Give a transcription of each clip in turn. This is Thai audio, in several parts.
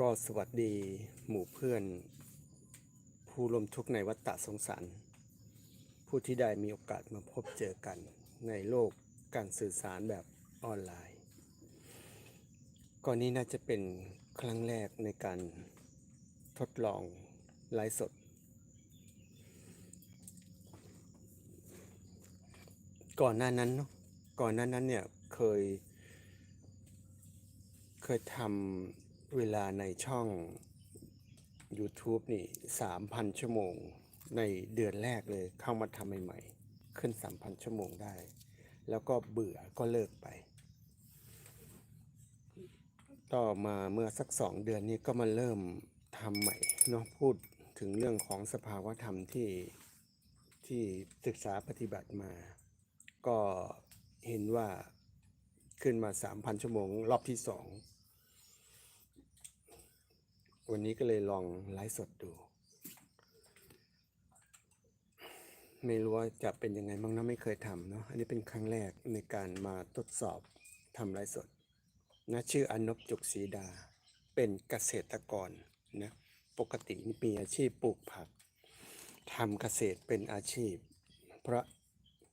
ก็สวัสดีหมู่เพื่อน ผู้ร่วมทุกข์ในวัฏฏะสงสาร ผู้ที่ได้มีโอกาสมาพบเจอกันในโลกการสื่อสารแบบออนไลน์ก่อนนี้น่าจะเป็นครั้งแรกในการทดลองไลฟ์สด ก่อนหน้านั้นเนอะก่อนหน้านั้นเนี่ยเคย เคยทำ เวลาในช่อง YouTube นี่ 3,000 ชั่วโมง ในเดือนแรกเลยเข้ามาทำใหม่ๆ ขึ้น 3,000 ชั่วโมงได้ แล้วก็เบื่อก็เลิกไป ต่อมาเมื่อสักสองเดือนนี้ก็มาเริ่มทำใหม่เนาะพูดถึงเรื่องของสภาวธรรมที่ที่ศึกษาปฏิบัติมา ก็เห็นว่าขึ้นมา 3,000 ชั่วโมง รอบที่สอง วันนี้ก็เลยลองไลฟ์สดดู ไม่รู้ว่าจะเป็นยังไงบ้างนะไม่เคยทำเนาะอันนี้เป็นครั้งแรกในการมาทดสอบทำไลฟ์สดนะชื่ออนบจุกศรีดา เป็นเกษตรกรนะปกตินี่มีอาชีพปลูกผักทำเกษตรเป็นอาชีพ เพราะ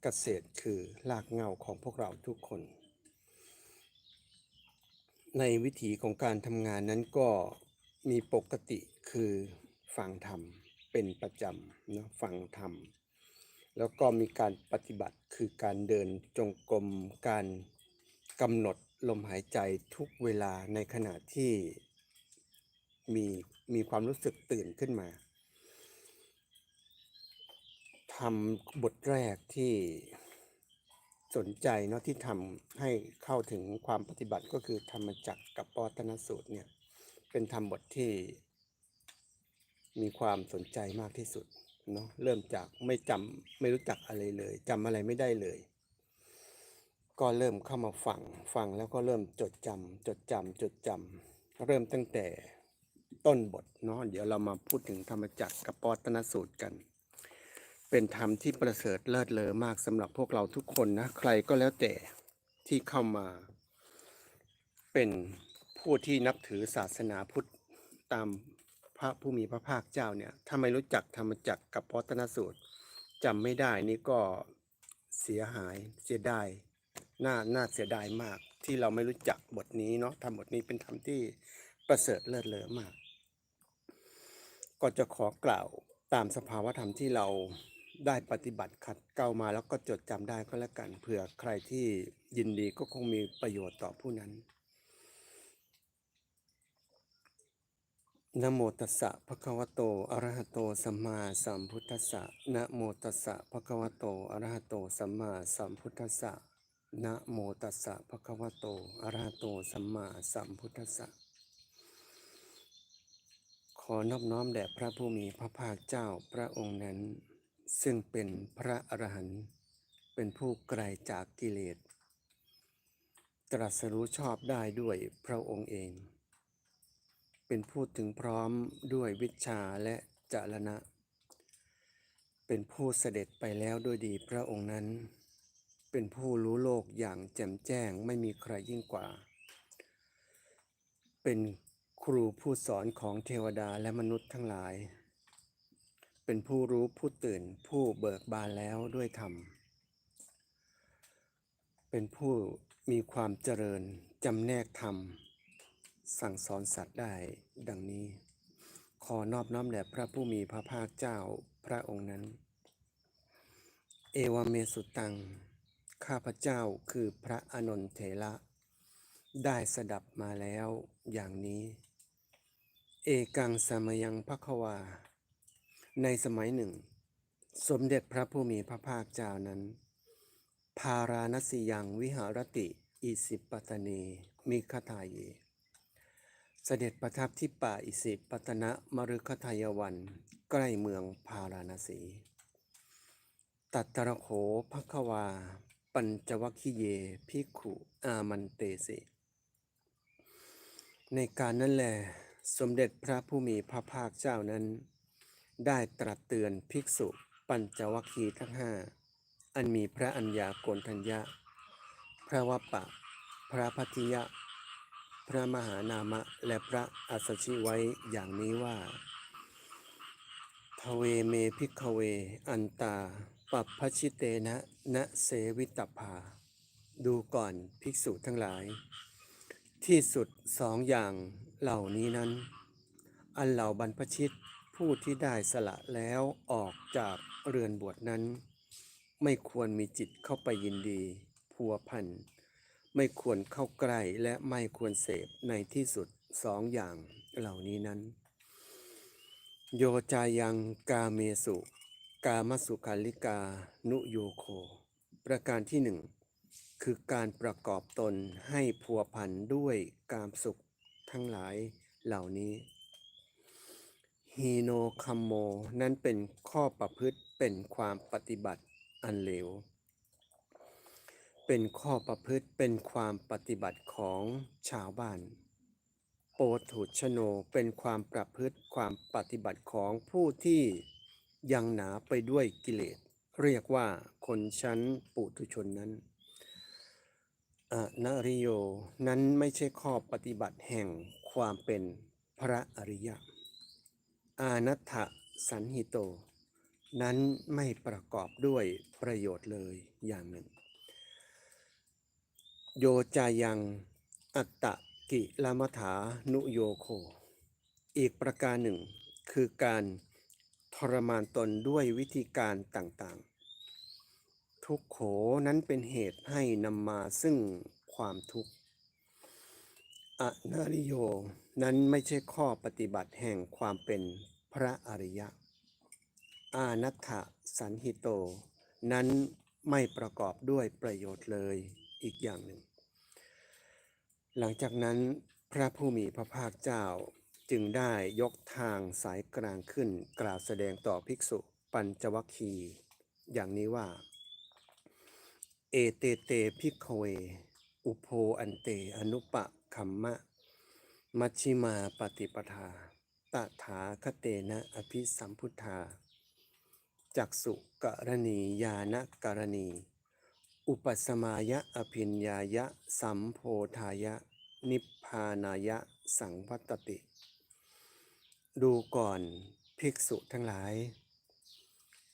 เกษตรคือรากเหง้าของพวกเราทุกคน ในวิถีของการทำงานนั้นก็ มีปกติคือฟังธรรมเป็นประจำนะฟังธรรม แล้วก็มีการปฏิบัติคือการเดินจงกรมการกำหนดลมหายใจทุกเวลาในขณะที่มีมีความรู้สึกตื่นขึ้นมาทำบทแรกที่สนใจเนาะที่ทำให้เข้าถึงความปฏิบัติก็คือธรรมจักรกับปวัตนสูตรเนี่ย เป็นธรรมบทที่มีความสนใจมากที่สุดเนาะเริ่มจากไม่จำไม่รู้จักอะไรเลยจำอะไรไม่ได้เลย ก็เริ่มเข้ามาฟังฟังแล้วก็เริ่มจดจำจดจำจดจำเริ่มตั้งแต่ต้นบทเนาะเดี๋ยวเรามาพูดถึงธรรมจักรกับปวัตนสูตรกัน เป็นธรรมที่ประเสริฐเลิศเลอมากสำหรับพวกเราทุกคนนะ ใครก็แล้วแต่ที่เข้ามาเป็น ผู้ที่นับถือศาสนาพุทธตามพระผู้มีพระภาคเจ้าเนี่ยถ้าไม่รู้จักธรรมจักรกับพัฒนสูตรจำไม่ได้นี่ก็เสียหายเสียดายน่าน่าเสียดายมาก ที่เราไม่รู้จักบทนี้เนาะธรรมบทนี้เป็นธรรมที่ประเสริฐเลิศเลอมาก ก็จะขอกล่าวตามสภาวธรรมที่เราได้ปฏิบัติขัดเกลามาแล้วก็จดจำได้ก็แล้วกันเผื่อใครที่ยินดีก็คงมีประโยชน์ต่อผู้นั้น นะโมตัสสะภะคะวะโต อะระหะโต สัมมาสัมพุทธัสสะนะโมตัสสะภะคะวะโต อะระหะโต สัมมาสัมพุทธัสสะนะโมตัสสะภะคะวะโต อะระหะโต สัมมาสัมพุทธัสสะ ขอนอบน้อมแด่พระผู้มีพระภาคเจ้าพระองค์นั้น ซึ่งเป็นพระอรหันต์ เป็นผู้ไกลจากกิเลส ตรัสรู้ชอบได้ด้วยพระองค์เอง เป็นผู้ถึงพร้อมด้วยวิชาและจารณะ เป็นผู้เสด็จไปแล้วด้วยดีพระองค์นั้น เป็นผู้รู้โลกอย่างแจ่มแจ้งไม่มีใครยิ่งกว่า เป็นครูผู้สอนของเทวดาและมนุษย์ทั้งหลาย เป็นผู้รู้ผู้ตื่นผู้เบิกบานแล้วด้วยธรรม เป็นผู้มีความเจริญจำแนกธรรม สั่งสอนสัตว์ได้ดังนี้ ขอนอบน้อมแด่พระผู้มีพระภาคเจ้าพระองค์นั้น เอวเมสุตัง ข้าพเจ้าคือพระอนนทเถระได้สดับมาแล้วอย่างนี้ เอกังสมยังพระควา ในสมัยหนึ่ง สมเด็จพระผู้มีพระภาคเจ้านั้น พาราณสียังวิหารติอิสิปตนีมิคทายเย เสด็จประทับที่ป่าอิสิปตนะมฤคทายวัน ใกล้เมืองพาราณสี ตัตตระโขภควา ปัญจวัคคิเยภิขุอามันเตสิ ในการนั้นแหลสมเด็จพระผู้มีพระภาคเจ้านั้น ได้ตรัสเตือนภิกษุปัญจวัคคีทั้งห้า อันมีพระอัญญาโกณทัญญะ พระวัปปะ พระพัทิยะ พระมหานามะและพระอัสชิไว้อย่างนี้ว่าทเวเมพิกเว อันตา ปัปพชิเตนะนะเสวิตภา ดูก่อนภิกษุทั้งหลาย ที่สุดสองอย่างเหล่านี้นั้น อันเหล่าบรรพชิตผู้ที่ได้สละแล้วออกจากเรือนบวชนั้น ไม่ควรมีจิตเข้าไปยินดี พัวพัน ไม่ควรเข้าใกล้และไม่ควรเสพในที่สุดสองอย่างเหล่านี้นั้น โยจายังกาเมสุ กามสุขาลิกานุโยโค ประการที่หนึ่งคือการประกอบตนให้พัวพันด้วยกามสุขทั้งหลายเหล่านี้ฮีโนคัมโมนั้นเป็นข้อประพฤติเป็นความปฏิบัติอันเลว เป็นข้อประพฤติเป็นความปฏิบัติของชาวบ้าน โปถุชโนเป็นความประพฤติความปฏิบัติของผู้ที่ยังหนาไปด้วยกิเลส เรียกว่าคนชั้นปุถุชนนั้นอนาริโยนั้นไม่ใช่ข้อปฏิบัติแห่งความเป็นพระอริยะ อานัตถสันหิโต นั้นไม่ประกอบด้วยประโยชน์เลยอย่างหนึ่ง โยจายัง อัตตะกิลมัฐานุโยโค อีกประการหนึ่ง คือการทรมานตนด้วยวิธีการต่างๆ ทุกโขนั้นเป็นเหตุให้นำมาซึ่งความทุกข์อนาริโยนั้นไม่ใช่ข้อปฏิบัติแห่งความเป็นพระอริยะ อานัตถสันหิโต นั้นไม่ประกอบด้วยประโยชน์เลยอีกอย่างหนึ่ง หลังจากนั้นพระผู้มีพระภาคเจ้าจึงได้ยกทางสายกลางขึ้นกล่าวแสดงต่อภิกษุปัญจวัคคีย์อย่างนี้ว่า เอเตเตพิกขเว อุโพอันเตอนุปะคัมมะ มัชชิมาปฏิปทาตถาคเตนะอภิสัมพุทธา จักสุกรณียานกรณี อุปสมายะอภิญญายะ สัมโพธายะ นิพพานายะ สังวัตติ ดูก่อนภิกษุทั้งหลาย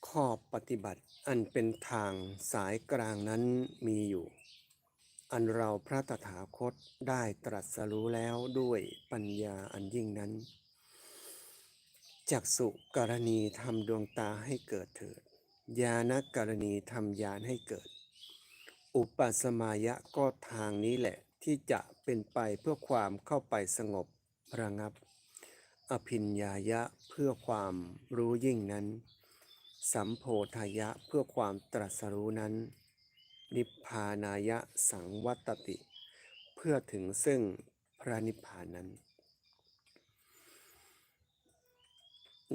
ข้อปฏิบัติอันเป็นทางสายกลางนั้นมีอยู่ อันเราพระตถาคตได้ตรัสรู้แล้วด้วยปัญญาอันยิ่งนั้น จักสุกรณีทำดวงตาให้เกิดเถิด ญาณกรณีทำญาณให้เกิด อุปสมายะก็ทางนี้แหละที่จะเป็นไปเพื่อความเข้าไปสงบระงับ อภิญญายะเพื่อความรู้ยิ่งนั้น สัมโพธายะเพื่อความตรัสรู้นั้น นิพพานายะสังวัตติ เพื่อถึงซึ่งพระนิพพานนั้น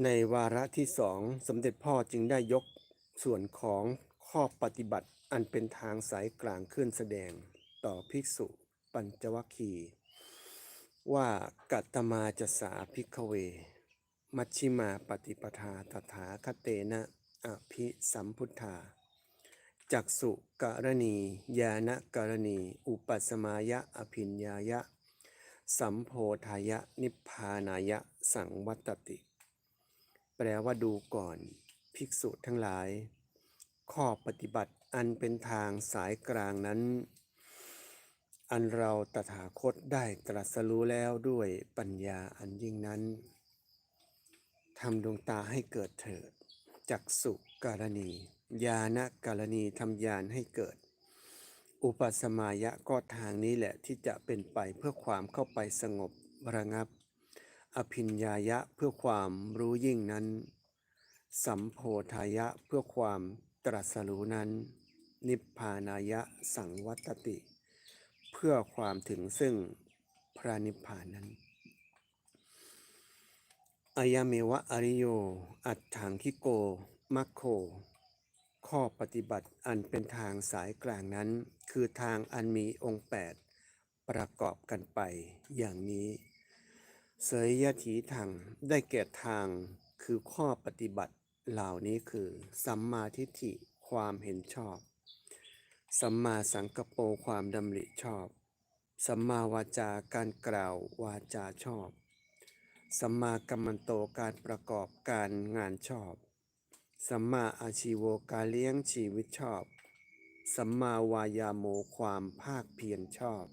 ในวาระที่สองสมเด็จพ่อจึงได้ยกส่วนของข้อปฏิบัติ อันเป็นทางสายกลางขึ้นแสดงต่อภิกษุปัญจวัคคีว่ากัตมาจะสาภิกขเว มัชชิมาปฏิปทาตถาคเตนะอภิสัมพุทธาจักสุกรณียานกรณี อุปสมายะอภิญญายะ สัมโพธายะนิพพานายะสังวัตติ แปลว่าดูก่อน ภิกษุทั้งหลาย ข้อปฏิบัติ อันเป็นทางสายกลางนั้น อันเราตถาคตได้ตรัสรู้แล้วด้วยปัญญาอันยิ่งนั้นทำดวงตาให้เกิดเถิดจักสุการณีญาณการณีทำญาณให้เกิด อุปสมายะก็ทางนี้แหละที่จะเป็นไปเพื่อความเข้าไปสงบระงับ อภิญญายะเพื่อความรู้ยิ่งนั้น สัมโพธายะเพื่อความตรัสรู้นั้น นิพพานายะสังวัตติ เพื่อความถึงซึ่งพระนิพพานนั้นอายเมวะอริโย อัตถังคิโก มัคโค ข้อปฏิบัติอันเป็นทางสายกลางนั้น คือทางอันมีองค์แปดประกอบกันไปอย่างนี้ เสยยถีทางได้แก่ทางคือข้อปฏิบัติเหล่านี้คือ สัมมาทิฏฐิความเห็นชอบ สัมมาสังกปรความดำริชอบ สัมมาวาจาการกล่าววาจาชอบ สัมมากัมมันโตการประกอบการงานชอบ สัมมาอาชีโวการเลี้ยงชีวิตชอบ สัมมาวายาโมความภาคเพียรชอบ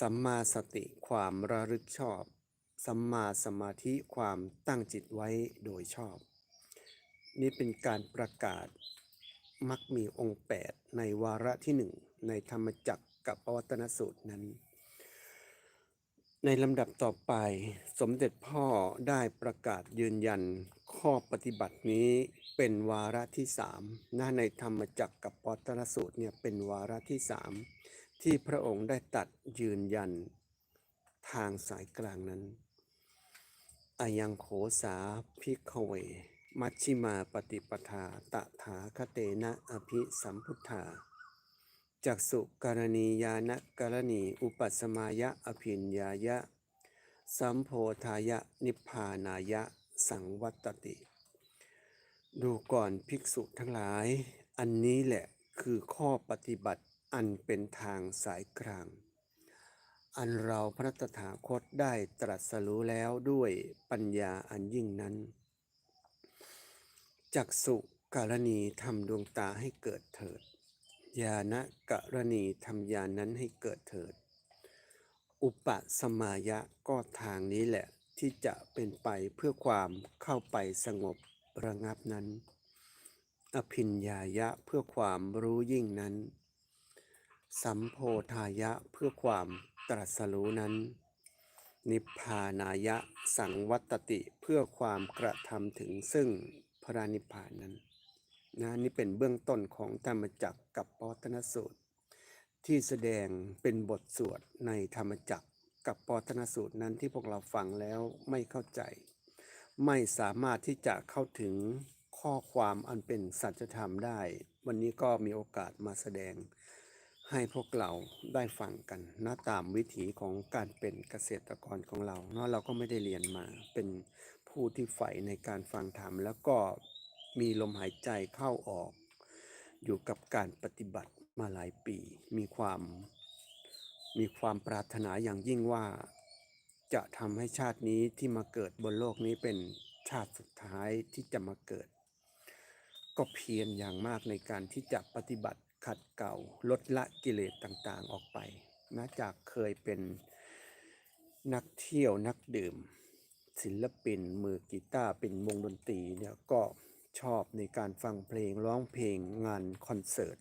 สัมมาสติความระลึกชอบ สัมมาสมาธิความตั้งจิตไว้โดยชอบ นี่เป็นการประกาศ มักมีองค์ 8 ในวาระที่หนึ่งในธรรมจักรกับปวัตนสูตรนั้น ในลำดับต่อไปสมเด็จพ่อได้ประกาศยืนยันข้อปฏิบัตินี้เป็นวาระที่สามหน้าในธรรมจักรกับปวัตนสูตรเนี่ยเป็นวาระที่สามที่พระองค์ได้ตัดยืนยันทางสายกลางนั้นอายังโขสาพิกเว มัชชิมาปฏิปทาตถาคเตนะอภิสัมพุทธาจักสุกรณียานกรณี อุปัสสมายะอภิญญายะ สัมโพธายะนิพพานายะ สังวัตติ ดูก่อนภิกษุทั้งหลาย อันนี้แหละคือข้อปฏิบัติอันเป็นทางสายกลาง อันเราพระตถาคตได้ตรัสรู้แล้วด้วยปัญญาอันยิ่งนั้น จักสุกรณีทำดวงตาให้เกิดเถิด ญาณกรณีทำญาณนั้นให้เกิดเถิด อุปสมายะก็ทางนี้แหละที่จะเป็นไปเพื่อความเข้าไปสงบระงับนั้น อภิญญายะเพื่อความรู้ยิ่งนั้น สัมโพธายะเพื่อความตรัสรู้นั้น นิพพานายะสังวัตติเพื่อความกระทำถึงซึ่ง พระนิพพานนั้นนะนี่เป็นเบื้องต้นของธรรมจักรกับปวัตนสูตร ที่แสดงเป็นบทสวดในธรรมจักรกับปวัตนสูตรนั้นที่พวกเราฟังแล้วไม่เข้าใจ ไม่สามารถที่จะเข้าถึงข้อความอันเป็นสัจธรรมได้ วันนี้ก็มีโอกาสมาแสดงให้พวกเราได้ฟังกันนะตามวิถีของการเป็นเกษตรกรของเราเนาะเราก็ไม่ได้เรียนมาเป็น ผู้ที่ใฝ่ในการฟังธรรม แล้วก็มีลมหายใจเข้าออก อยู่กับการปฏิบัติมาหลายปี มีความมีความปรารถนาอย่างยิ่งว่า จะทำให้ชาตินี้ที่มาเกิดบนโลกนี้เป็นชาติสุดท้ายที่จะมาเกิด ก็เพียรอย่างมากในการที่จะปฏิบัติขัดเกลาลดละกิเลสต่างๆออกไปนะจากเคยเป็นนักเที่ยวนักดื่ม ศิลปิน มือกีตาร์เป็นวงดนตรีเนี่ยก็ชอบในการฟังเพลงร้องเพลงงานคอนเสิร์ต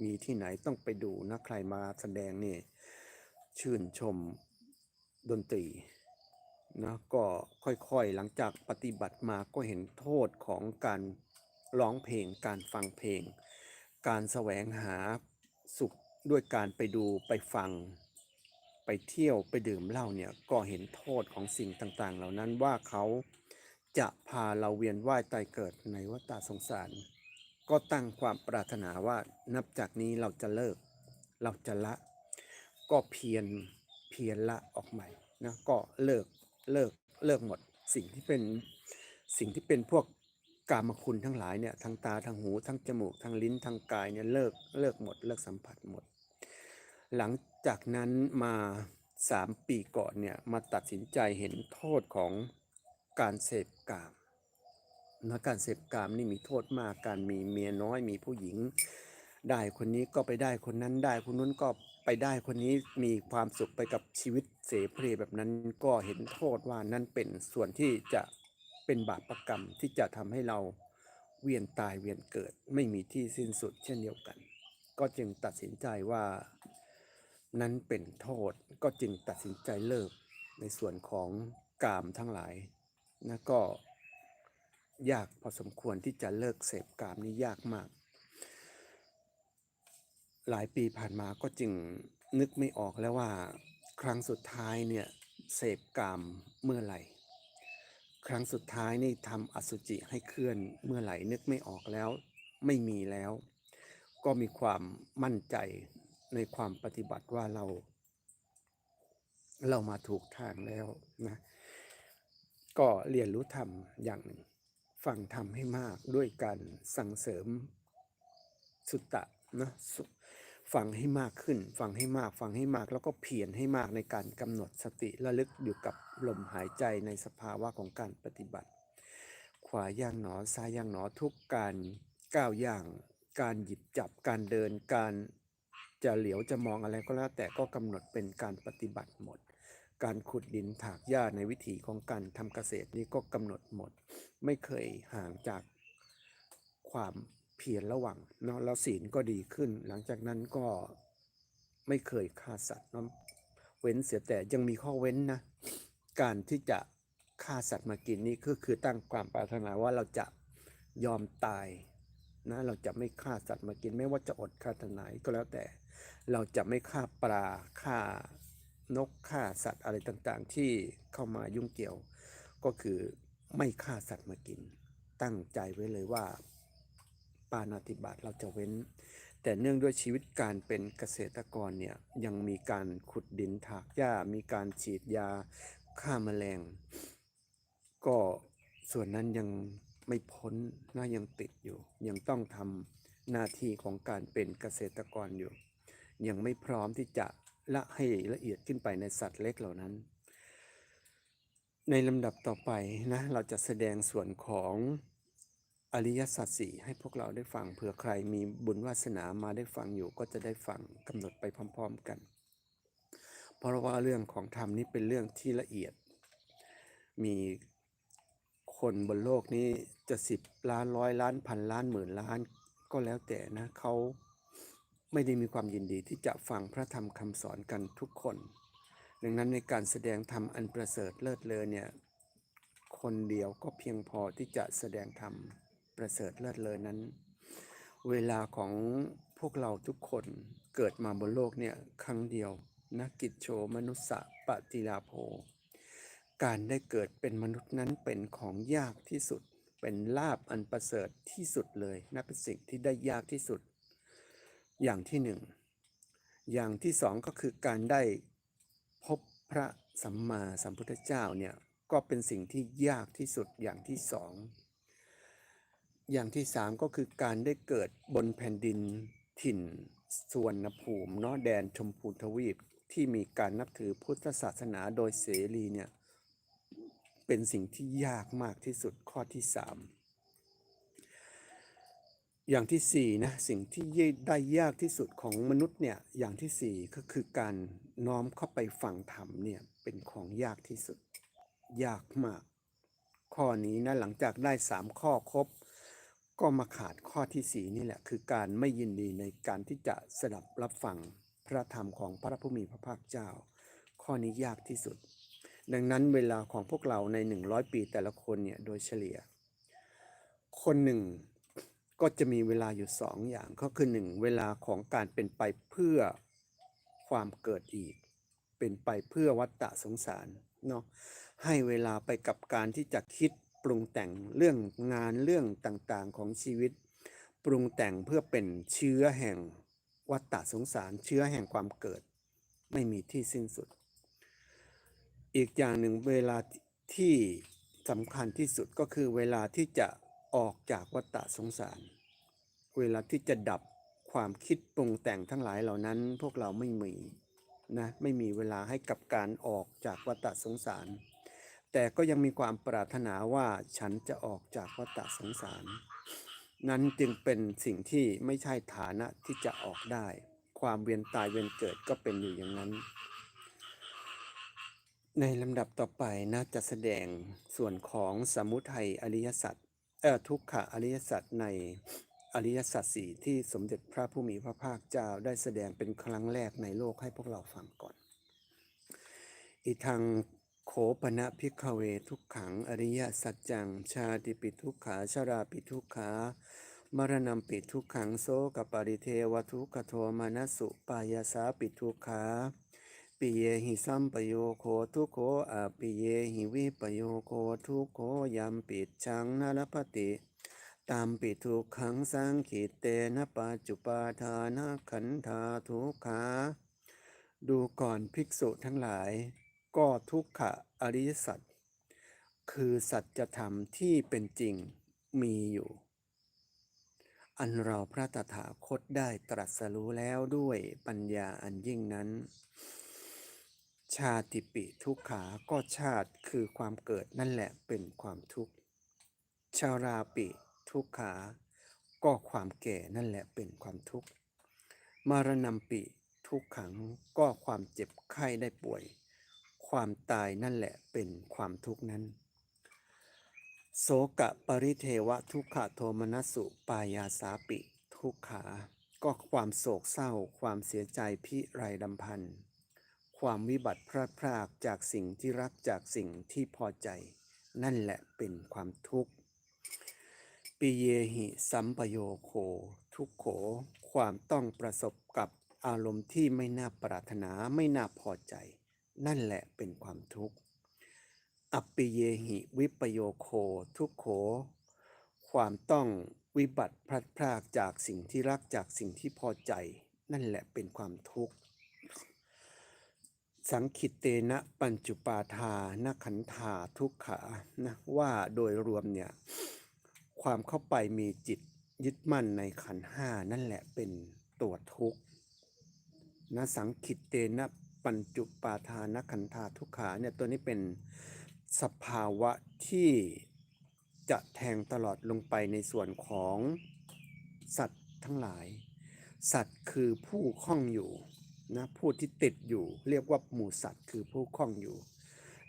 มีที่ไหนต้องไปดูนะใครมาแสดงเนี่ยชื่นชมดนตรีนะก็ค่อยๆหลังจากปฏิบัติมาก็เห็นโทษของการร้องเพลง การฟังเพลง การแสวงหาสุขด้วยการไปดูไปฟัง ไปเที่ยวไปดื่มเหล้าเนี่ยก็เห็นโทษของสิ่งต่างๆ เหล่านั้นว่าเขาจะพาเราเวียนว่ายตายเกิดในวัฏสงสาร ก็ตั้งความปรารถนาว่านับจากนี้เราจะเลิก เราจะละ ก็เพียรเพียรละออกใหม่นะก็เลิกเลิกเลิกหมด สิ่งที่เป็นสิ่งที่เป็นพวกกามคุณทั้งหลายเนี่ยทั้งตาทั้งหูทั้งจมูกทั้งลิ้นทั้งกายเนี่ยเลิกเลิกหมด เลิกสัมผัสหมด หลังจากนั้นมาสามปีก่อนเนี่ยมาตัดสินใจเห็นโทษของการเสพกามนะการเสพกามนี่มีโทษมากการมีเมียน้อยมีผู้หญิง ได้คนนี้ก็ไปได้คนนั้นได้คนนู้นก็ไปได้คนนี้มีความสุขไปกับชีวิตเสเพลแบบนั้นก็เห็นโทษว่านั่นเป็นส่วนที่จะเป็นบาปรกรรมที่จะทำให้เราเวียนตายเวียนเกิด ไม่มีที่สิ้นสุดเช่นเดียวกัน ก็จึงตัดสินใจว่า นั้นเป็นโทษก็จึงตัดสินใจเลิกในส่วนของกามทั้งหลายนะก็ยากพอสมควรที่จะเลิกเสพกามนี่ยากมาก หลายปีผ่านมาก็จึงนึกไม่ออกแล้วว่าครั้งสุดท้ายเนี่ยเสพกามเมื่อไหร่ ครั้งสุดท้ายนี่ทำอสุจิให้เคลื่อนเมื่อไหร่นึกไม่ออกแล้ว ไม่มีแล้ว ก็มีความมั่นใจ ในความปฏิบัติว่าเรา เรามาถูกทางแล้วนะ ก็เรียนรู้ธรรมอย่างหนึ่ง ฟังธรรมให้มากด้วยการสั่งเสริมสุตตะนะฟังให้มากขึ้น ฟังให้มาก ฟังให้มาก แล้วก็เพียรให้มากในการกำหนดสติระลึกอยู่กับลมหายใจในสภาวะของการปฏิบัติ ขวาย่างหนอซ้ายย่างหนอทุกการก้าวย่าง การหยิบจับการเดินการ จะเหลียวจะมองอะไรก็แล้วแต่ก็กำหนดเป็นการปฏิบัติหมด การขุดดินถากหญ้าในวิถีของการทำเกษตรนี่ก็กำหนดหมด ไม่เคยห่างจากความเพียรระหว่างเนาะแล้วศีลก็ดีขึ้น หลังจากนั้นก็ไม่เคยฆ่าสัตว์เนาะเว้นเสียแต่ยังมีข้อเว้นนะการที่จะฆ่าสัตว์มากินนี่ก็คือตั้งความปรารถนาว่าเราจะยอมตายนะเราจะไม่ฆ่าสัตว์มากินไม่ว่าจะอดฆ่าทนายก็แล้วแต่ เราจะไม่ฆ่าปลาฆ่านกฆ่าสัตว์อะไรต่างๆ ที่เข้ามายุ่งเกี่ยว ก็คือไม่ฆ่าสัตว์มากิน ตั้งใจไว้เลยว่าปานาติบาตเราจะเว้น แต่เนื่องด้วยชีวิตการเป็นเกษตรกรเนี่ยยังมีการขุดดินถากหญ้ามีการฉีดยาฆ่าแมลง ก็ส่วนนั้นยังไม่พ้นนะยังติดอยู่ ยังต้องทำหน้าที่ของการเป็นเกษตรกรอยู่ ยังไม่พร้อมที่จะละให้ละเอียดขึ้นไปในสัตว์เล็กเหล่านั้น ในลำดับต่อไปนะเราจะแสดงส่วนของอริยสัจสี่ให้พวกเราได้ฟังเผื่อใครมีบุญวาสนามาได้ฟังอยู่ก็จะได้ฟังกำหนดไปพร้อม ๆกัน เพราะว่าเรื่องของธรรมนี้เป็นเรื่องที่ละเอียด มีคนบนโลกนี้จะสิบล้านร้อยล้านพันล้านหมื่นล้านก็แล้วแต่นะเขา ไม่ได้มีความยินดีที่จะฟังพระธรรมคำสอนกันทุกคน ดังนั้นในการแสดงธรรมอันประเสริฐเลิศเลอเนี่ยคนเดียวก็เพียงพอที่จะแสดงธรรมประเสริฐเลิศเลอนั้น เวลาของพวกเราทุกคนเกิดมาบนโลกเนี่ยครั้งเดียวนะกิจโชมนุสสะปฏิลาโภ การได้เกิดเป็นมนุษย์นั้นเป็นของยากที่สุด เป็นลาบอันประเสริฐที่สุดเลยนะเป็นสิ่งที่ได้ยากที่สุด อย่างที่หนึ่ง อย่างที่สองก็คือการได้พบพระสัมมาสัมพุทธเจ้าเนี่ยก็เป็นสิ่งที่ยากที่สุดอย่างที่สอง อย่างที่สามก็คือการได้เกิดบนแผ่นดินถิ่นสวนภูมิเนาะแดนชมพูทวีปที่มีการนับถือพุทธศาสนาโดยเสรีเนี่ยเป็นสิ่งที่ยากมากที่สุดข้อที่สาม อย่างที่สี่นะสิ่งที่ได้ยากที่สุดของมนุษย์เนี่ยอย่างที่สี่ก็คือการน้อมเข้าไปฟังธรรมเนี่ยเป็นของยากที่สุด ยากมาก ข้อนี้นะหลังจากได้สามข้อครบ ก็มาขาดข้อที่สี่นี่แหละ คือการไม่ยินดีในการที่จะสดับรับฟังพระธรรมของพระผู้มีพระภาคเจ้า ข้อนี้ยากที่สุด ดังนั้นเวลาของพวกเราใน 100 ปีแต่ละคนเนี่ยโดยเฉลี่ย คนหนึ่ง ก็จะมีเวลาอยู่สองอย่างก็คือหนึ่งเวลาของการเป็นไปเพื่อความเกิดอีก เป็นไปเพื่อวัฏฏะสงสารเนาะให้เวลาไปกับการที่จะคิดปรุงแต่งเรื่องงานเรื่องต่างๆของชีวิต ปรุงแต่งเพื่อเป็นเชื้อแห่งวัฏฏะสงสาร เชื้อแห่งความเกิด ไม่มีที่สิ้นสุด อีกอย่างหนึ่งเวลาที่สำคัญที่สุดก็คือเวลาที่จะ ออกจากวัฏฏะสงสาร เวลาที่จะดับความคิดปรุงแต่งทั้งหลายเหล่านั้น พวกเราไม่มีนะไม่มีเวลาให้กับการออกจากวัฏฏะสงสาร แต่ก็ยังมีความปรารถนาว่าฉันจะออกจากวัฏฏะสงสาร นั้นจึงเป็นสิ่งที่ไม่ใช่ฐานะที่จะออกได้ ความเวียนตายเวียนเกิดก็เป็นอยู่อย่างนั้น ในลำดับต่อไปนะจะแสดงส่วนของสมุทัยอริยสัจ ทุกขะอริยสัจในอริยสัจสี่ที่สมเด็จพระผู้มีพระภาคเจ้าได้แสดงเป็นครั้งแรกในโลกให้พวกเราฟังก่อน อีทางโขปนะพิกเวทุกขังอริยสัจจัง ชาติปิทุกขาชาราปิทุกขามรณะปิทุกขังโสกปริเทวทุกขโทมานัสสุปายาสาปิทุกขา ปิเยหิสัมปโยโคทุโคอาปิเยหิวิปโยโคทุโคยัมปิดชังนรปติตามปิทุกขังสังขิเตนะปัจจุปาทานะขันธาทุกขาดูก่อนภิกษุทั้งหลาย ก็ทุกขะอริยสัจคือสัจธรรมที่เป็นจริงมีอยู่ อันเราพระตถาคตได้ตรัสรู้แล้วด้วยปัญญาอันยิ่งนั้น ชาติปิทุกขาก็ชาติคือความเกิดนั่นแหละเป็นความทุกข์ชาราปิทุกขา ก็ความแก่นั่นแหละเป็นความทุกข์มารณัมปิทุกขังก็ความเจ็บไข้ได้ป่วย ความตายนั่นแหละเป็นความทุกข์นั้น โสกะปริเทวะทุกขโทมนัสุปายาสาปิ ทุกขา ก็ความโศกเศร้า ความเสียใจพิไรดำพัน ความวิบัติพลาดพลาดจากสิ่งที่รักจากสิ่งที่พอใจ นั่นแหละเป็นความทุกข์ปิเยหิสัมปโยโค ทุกโข ความต้องประสบกับอารมณ์ที่ไม่น่าปรารถนาไม่น่าพอใจ นั่นแหละเป็นความทุกข์อปปิเยหิวิปโยโค ทุกโข ความต้องวิบัติพลัดพรากจากสิ่งที่รักจากสิ่งที่พอใจ นั่นแหละเป็นความทุกข์ สังคิตเตนะปัญจุปาทานขันธาทุกขานะว่าโดยรวมเนี่ยความเข้าไปมีจิตยึดมั่นในขันห้านั่นแหละเป็นตัวทุกข์นะสังคิตเตนะปัญจุปาทานขันธาทุกขาเนี่ยตัวนี้เป็นสภาวะที่จะแทงตลอดลงไปในส่วนของสัตว์ทั้งหลาย สัตว์คือผู้คล้องอยู่ นะผู้ที่ติดอยู่เรียกว่าหมู่สัตว์คือผู้คล้องอยู่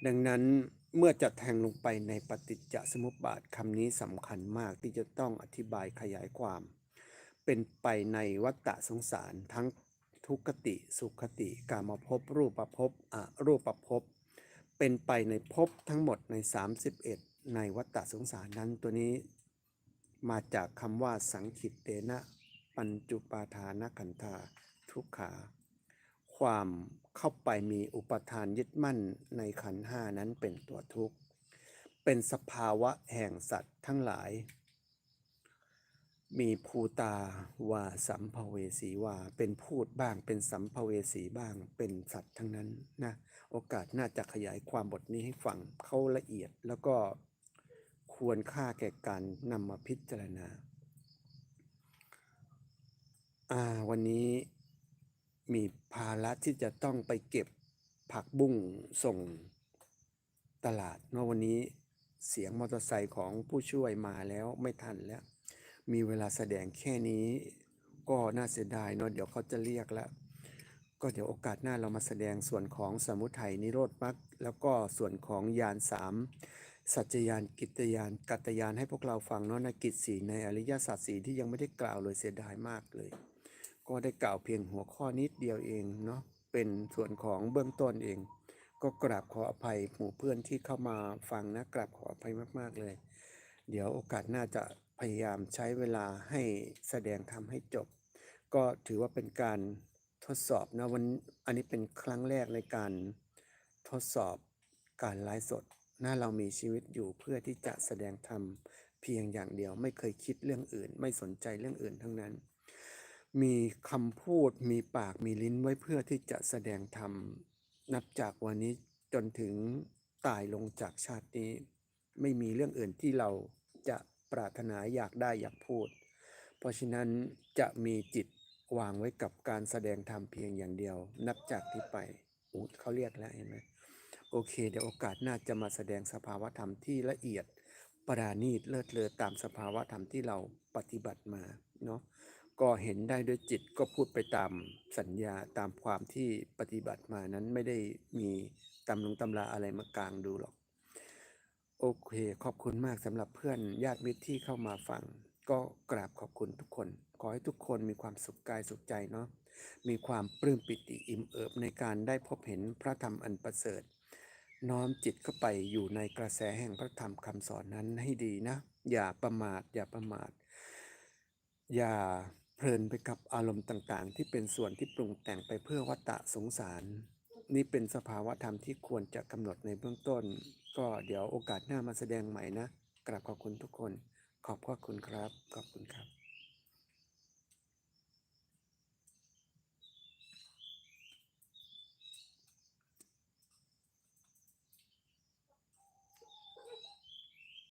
ดังนั้นเมื่อจะแทงลงไปในปฏิจจสมุปบาทคำนี้สำคัญมากที่จะต้องอธิบายขยายความ เป็นไปในวัฏฏะสงสารทั้งทุกขติสุขติ กามภพรูปภพอรูปภพเป็นไปในภพทั้งหมดใน 31 ในวัฏฏะสงสารนั้นตัวนี้ มาจากคำว่าสังขิตเตนะ ปัญจุปาทานขันธาทุกขา ความเข้าไปมีอุปทานยึดมั่นในขันห้านั้นเป็นตัวทุกข์ เป็นสภาวะแห่งสัตว์ทั้งหลาย มีภูตาวาสัมภเวสีวาเป็นพูดบ้าง เป็นสัมภเวสีบ้าง เป็นสัตว์ทั้งนั้นนะโอกาสน่าจะขยายความบทนี้ให้ฟังเข้าละเอียดแล้วก็ควรค่าแก่การนำมาพิจารณา อ่า วันนี้ มีภาระที่จะต้องไปเก็บผักบุ้งส่งตลาดเนาะวันนี้เสียงมอเตอร์ไซค์ของผู้ช่วยมาแล้วไม่ทันแล้ว มีเวลาแสดงแค่นี้ก็น่าเสียดายเนาะเดี๋ยวเขาจะเรียกแล้ว ก็เดี๋ยวโอกาสหน้าเรามาแสดงส่วนของสมุทัยนิโรธมรรคแล้วก็ส่วนของยานสามสัจจยานกิตยานกัตยานให้พวกเราฟังเนาะในกิจสีในอริยสัจสีที่ยังไม่ได้กล่าวเลยเสียดายมากเลย ก็ได้กล่าวเพียงหัวข้อนิดเดียวเองเนาะเป็นส่วนของเบื้องต้นเอง ก็กราบขออภัยหมู่เพื่อนที่เข้ามาฟังนะกราบขออภัยมากๆเลย เดี๋ยวโอกาสหน้าจะพยายามใช้เวลาให้แสดงทำให้จบ ก็ถือว่าเป็นการทดสอบนะวันอันนี้เป็นครั้งแรกในการทดสอบการไลฟ์สดนะเรามีชีวิตอยู่เพื่อที่จะแสดงธรรมเพียงอย่างเดียวไม่เคยคิดเรื่องอื่น ไม่สนใจเรื่องอื่นทั้งนั้น มีคำพูดมีปากมีลิ้นไว้เพื่อที่จะแสดงธรรม นับจากวันนี้จนถึงตายลงจากชาตินี้ ไม่มีเรื่องอื่นที่เราจะปรารถนาอยากได้อยากพูด เพราะฉะนั้นจะมีจิตวางไว้กับการแสดงธรรมเพียงอย่างเดียว นับจากที่ไปอู้เขาเรียกแล้วเห็นไหมโอเค เดี๋ยวโอกาสหน้าจะมาแสดงสภาวะธรรมที่ละเอียด ปราณีตเลิศเลอตามสภาวะธรรมที่เราปฏิบัติมาเนาะ ก็เห็นได้ด้วยจิตก็พูดไปตามสัญญาตามความที่ปฏิบัติมานั้นไม่ได้มีตำลงตำราอะไรมากลางดูหรอก โอเค ขอบคุณมากสำหรับเพื่อนญาติมิตรที่เข้ามาฟัง ก็กราบขอบคุณทุกคน ขอให้ทุกคนมีความสุขกายสุขใจเนาะมีความปลื้มปิติอิ่มเอิบในการได้พบเห็นพระธรรมอันประเสริฐ น้อมจิตเข้าไปอยู่ในกระแสแห่งพระธรรมคำสอนนั้นให้ดีนะ อย่าประมาทอย่าประมาทอย่า เพลินไปกับอารมณ์ต่างๆ ที่เป็นส่วนที่ปรุงแต่งไปเพื่อวัฏฏะสงสาร นี่เป็นสภาวะธรรมที่ควรจะกำหนดในเบื้องต้น ก็เดี๋ยวโอกาสหน้ามาแสดงใหม่นะ กราบขอบคุณทุกคน ขอบพระคุณครับ ขอบคุณครับ